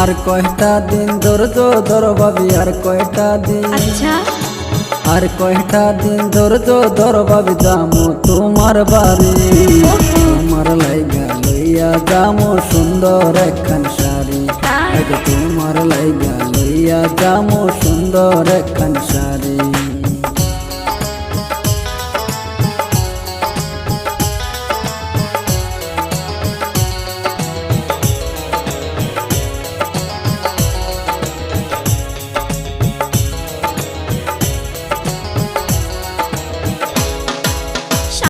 আর কয়টা দিন ধৈর্য ধর ভাবি আর কয়টা দিন আর কয়টা দিন ধৈর্য ধর ভাবি যামো তোমার বাড়ি। তোমার লাইগা লইয়া যামো সুন্দর একখান সারি তোমার লাইগা লইয়া যামো সুন্দর একখান সারি